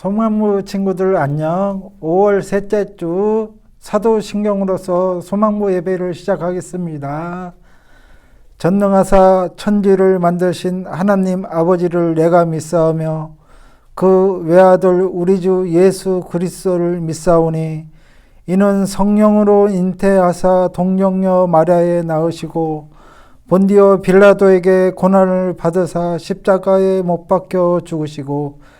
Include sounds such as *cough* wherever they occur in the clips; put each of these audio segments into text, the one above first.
소망부 친구들 안녕. 5월 셋째 주 사도신경으로서 소망부 예배를 시작하겠습니다. 전능하사 천지를 만드신 하나님 아버지를 내가 믿사오며 그 외아들 우리 주 예수 그리스도를 믿사오니 이는 성령으로 잉태하사 동정녀 마리아에 낳으시고 본디오 빌라도에게 고난을 받으사 십자가에 못 박혀 죽으시고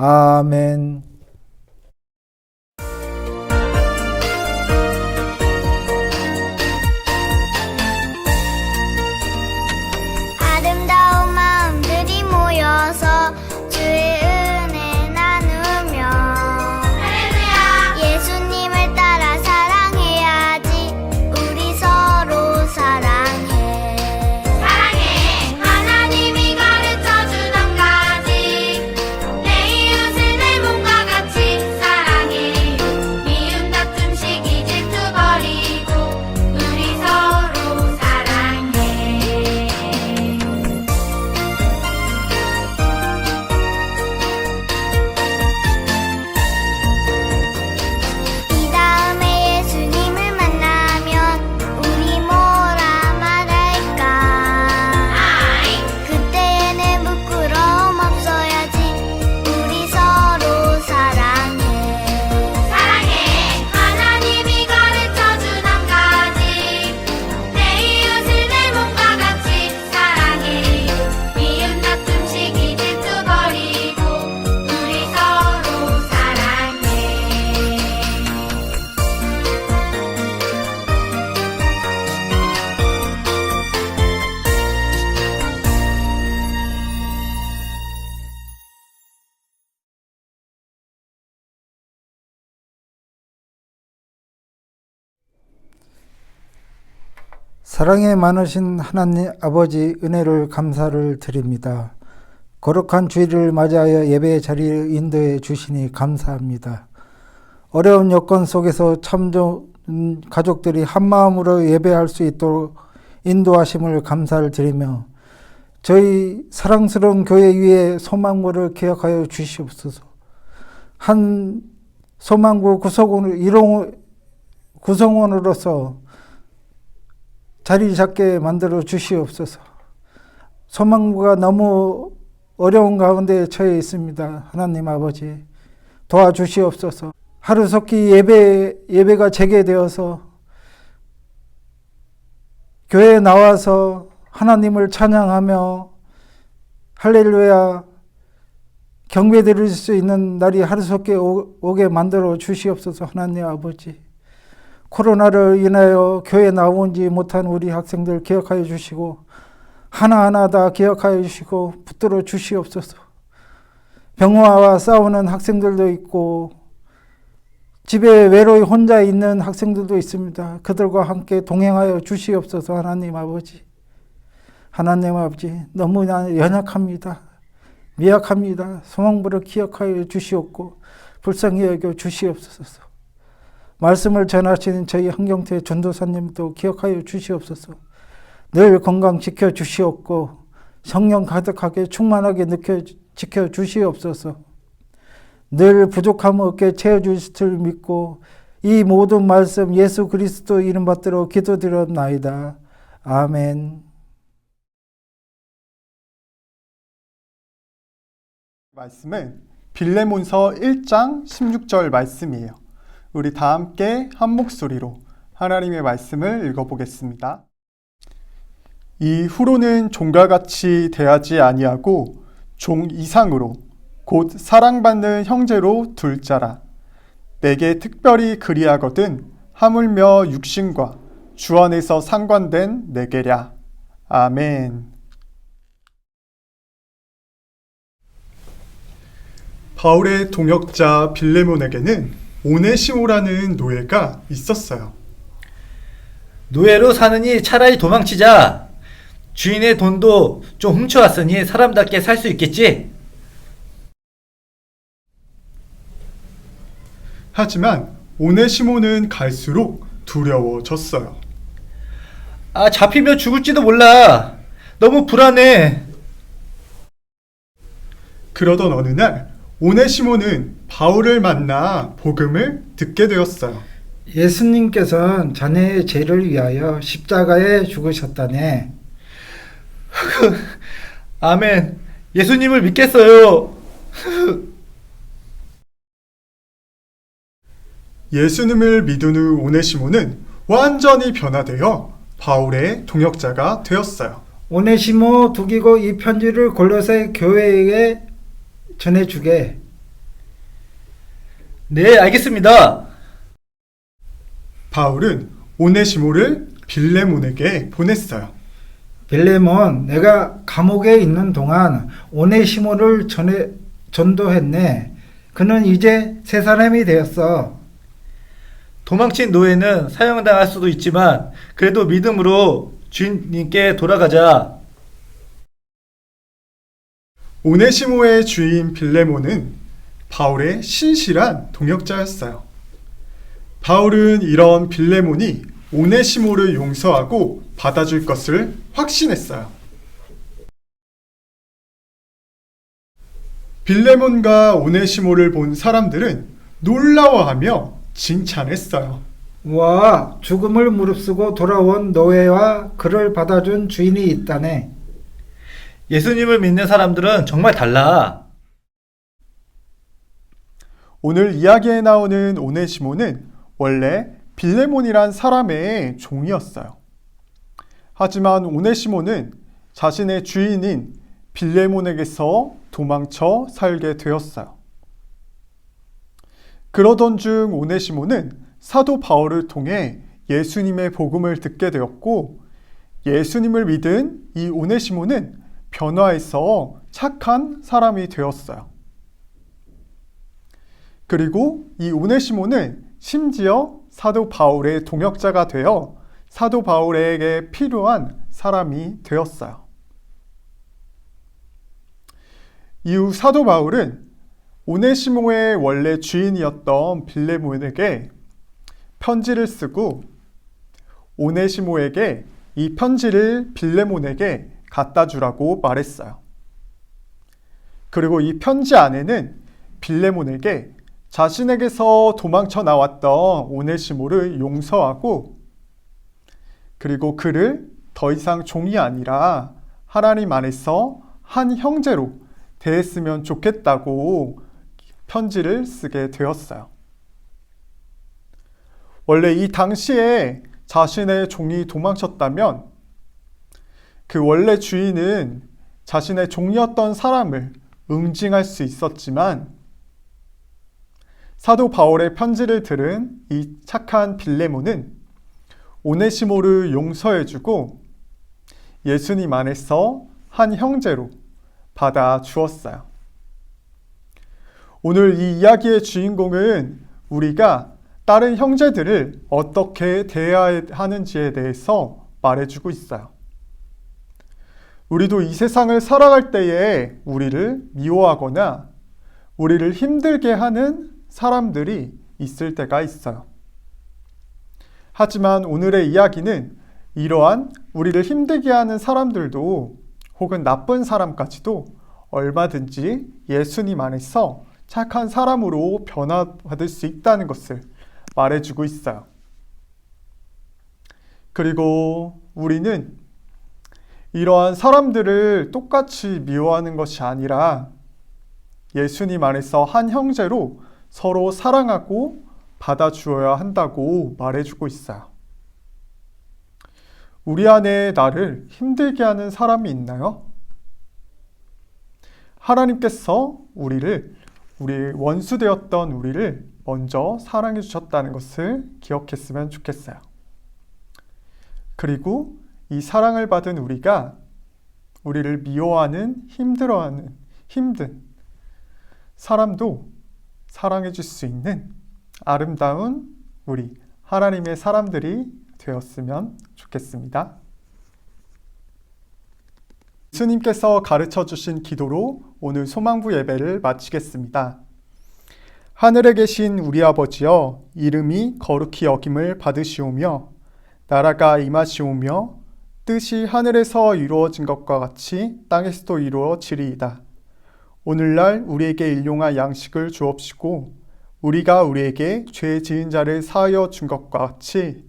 아멘. 사랑에 많으신 하나님 아버지 은혜를 감사를 드립니다. 거룩한 주일을 맞이하여 예배의 자리를 인도해 주시니 감사합니다. 어려운 여건 속에서 참 좋은 가족들이 한마음으로 예배할 수 있도록 인도하심을 감사를 드리며 저희 사랑스러운 교회 위에 소망고를 기억하여 주시옵소서. 한 소망고 구성원 구성원으로서 자리 잡게 만들어 주시옵소서. 소망부가 너무 어려운 가운데 처해 있습니다. 하나님 아버지 도와주시옵소서. 하루속히 예배 예배가 재개되어서 교회에 나와서 하나님을 찬양하며 할렐루야 경배 드릴 수 있는 날이 하루속히 오- 오게 만들어 주시옵소서 하나님 아버지. 코로나를 인하여 교회 나오지 못한 우리 학생들 기억하여 주시고 하나하나 다 기억하여 주시고 붙들어 주시옵소서. 병화와 싸우는 학생들도 있고 집에 외로이 혼자 있는 학생들도 있습니다. 그들과 함께 동행하여 주시옵소서 하나님 아버지. 하나님 아버지 너무 연약합니다. 미약합니다. 소망부를 기억하여 주시옵고 불쌍히 여겨 주시옵소서. 말씀을 전하시는 저희 한경태 전도사님도 기억하여 주시옵소서. 늘 건강 지켜 주시옵고 성령 가득하게 충만하게 느껴 지켜 주시옵소서. 늘 부족함 없게 채워 주실 줄 믿고 이 모든 말씀 예수 그리스도 이름 받들어 기도드렸나이다. 아멘. 말씀은 빌레몬서 1장 16절 말씀이에요. 우리 다 함께 한 목소리로 하나님의 말씀을 읽어보겠습니다. 이 후로는 종과 같이 대하지 아니하고 종 이상으로 곧 사랑받는 형제로 둘 자라. 내게 특별히 그리하거든 하물며 육신과 주 안에서 상관된 내게랴. 아멘. 바울의 동역자 빌레몬에게는 오네시모라는 노예가 있었어요. 노예로 사느니 차라리 도망치자. 주인의 돈도 좀 훔쳐왔으니 사람답게 살 수 있겠지? 하지만 오네시모는 갈수록 두려워졌어요. 아, 잡히면 죽을지도 몰라. 너무 불안해. 그러던 어느 날 오네시모는 바울을 만나 복음을 듣게 되었어요. 예수님께서는 자네의 죄를 위하여 십자가에 죽으셨다네. *laughs* 아멘. 예수님을 믿겠어요. *laughs* 예수님을 믿은 후 오네시모는 완전히 변화되어 바울의 동역자가 되었어요. 오네시모 두기고 이 편지를 골로새 교회에 전해주게. 네, 알겠습니다. 바울은 오네시모를 빌레몬에게 보냈어요. 빌레몬, 내가 감옥에 있는 동안 오네시모를 전해 전도했네. 그는 이제 새 사람이 되었어. 도망친 노예는 사형당할 수도 있지만 그래도 믿음으로 주인님께 돌아가자. 오네시모의 주인 빌레몬은 바울의 신실한 동역자였어요. 바울은 이런 빌레몬이 오네시모를 용서하고 받아줄 것을 확신했어요. 빌레몬과 오네시모를 본 사람들은 놀라워하며 칭찬했어요. 와, 죽음을 무릅쓰고 돌아온 노예와 그를 받아준 주인이 있다네. 예수님을 믿는 사람들은 정말 달라. 오늘 이야기에 나오는 오네시모는 원래 빌레몬이란 사람의 종이었어요. 하지만 오네시모는 자신의 주인인 빌레몬에게서 도망쳐 살게 되었어요. 그러던 중 오네시모는 사도 바울을 통해 예수님의 복음을 듣게 되었고 예수님을 믿은 이 오네시모는 변화해서 착한 사람이 되었어요. 그리고 이 오네시모는 심지어 사도 바울의 동역자가 되어 사도 바울에게 필요한 사람이 되었어요. 이후 사도 바울은 오네시모의 원래 주인이었던 빌레몬에게 편지를 쓰고 오네시모에게 이 편지를 빌레몬에게 갖다 주라고 말했어요. 그리고 이 편지 안에는 빌레몬에게 자신에게서 도망쳐 나왔던 오네시모를 용서하고 그리고 그를 더 이상 종이 아니라 하나님 안에서 한 형제로 대했으면 좋겠다고 편지를 쓰게 되었어요. 원래 이 당시에 자신의 종이 도망쳤다면 그 원래 주인은 자신의 종이었던 사람을 응징할 수 있었지만 사도 바울의 편지를 들은 이 착한 빌레몬은 오네시모를 용서해주고 예수님 안에서 한 형제로 받아 주었어요. 오늘 이 이야기의 주인공은 우리가 다른 형제들을 어떻게 대해야 하는지에 대해서 말해주고 있어요. 우리도 이 세상을 살아갈 때에 우리를 미워하거나 우리를 힘들게 하는 사람들이 있을 때가 있어요. 하지만 오늘의 이야기는 이러한 우리를 힘들게 하는 사람들도 혹은 나쁜 사람까지도 얼마든지 예수님 안에서 착한 사람으로 변화받을 수 있다는 것을 말해주고 있어요. 그리고 우리는 이러한 사람들을 똑같이 미워하는 것이 아니라 예수님 안에서 한 형제로 서로 사랑하고 받아주어야 한다고 말해주고 있어요. 우리 안에 나를 힘들게 하는 사람이 있나요? 하나님께서 우리를 우리 원수 되었던 우리를 먼저 사랑해 주셨다는 것을 기억했으면 좋겠어요. 그리고 이 사랑을 받은 우리가 우리를 미워하는 힘들어하는 힘든 사람도 사랑해 줄 수 있는 아름다운 우리 하나님의 사람들이 되었으면 좋겠습니다. 예수님께서 가르쳐 주신 기도로 오늘 소망부 예배를 마치겠습니다. 하늘에 계신 우리 아버지여 이름이 거룩히 여김을 받으시오며 나라가 임하시오며 뜻이 하늘에서 이루어진 것과 같이 땅에서도 이루어지리이다. 오늘날 우리에게 일용할 양식을 주옵시고 우리가 우리에게 죄 지은 자를 사하여 준 것과 같이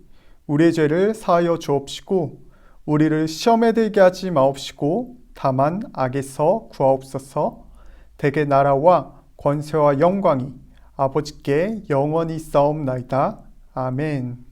우리의 죄를 사하여 주옵시고 우리를 시험에 들게 하지 마옵시고 다만 악에서 구하옵소서 대개 나라와 권세와 영광이 아버지께 영원히 싸움나이다. 아멘.